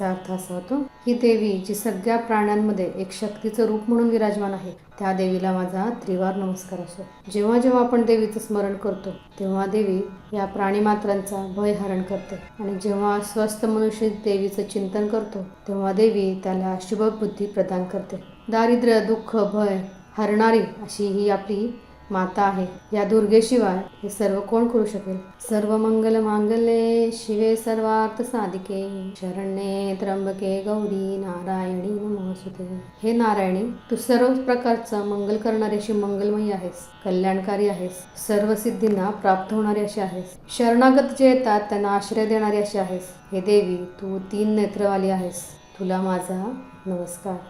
याचा अर्थ असा होतो ही देवी जी सगळ्या प्राण्यांमध्ये एक शक्तीचं रूप म्हणून विराजमान आहे त्या देवीला माझा त्रिवार नमस्कार असो. जेव्हा जेव्हा आपण देवीचं स्मरण करतो तेव्हा देवी या प्राणीमात्रांचा भय हरण करते. आणि जेव्हा स्वस्थ मनुष्य देवीचं चिंतन करतो तेव्हा देवी त्याला शुभ बुद्धी प्रदान करते. दारिद्र्य दुःख भय हरणारी अशी ही आपली माता आहे. या दुर्गेशिवाय हे सर्व कोण करू शकेल? सर्व मंगल मांगल्ये शिवे सर्वार्थ साधिके. शरण्ये त्र्यंबके गौरी नारायणी नमोस्तुते हे नारायणी तू सर्व प्रकारचं मंगल करणारी अशी मंगलमयी आहेस कल्याणकारी आहेस सर्व सिद्धींना प्राप्त होणारी अशी आहेस शरणागत जे येतात त्यांना आश्रय देणारी अशी आहेस. हे देवी तू तीन नेत्रवाली आहेस. तुला माझा नमस्कार.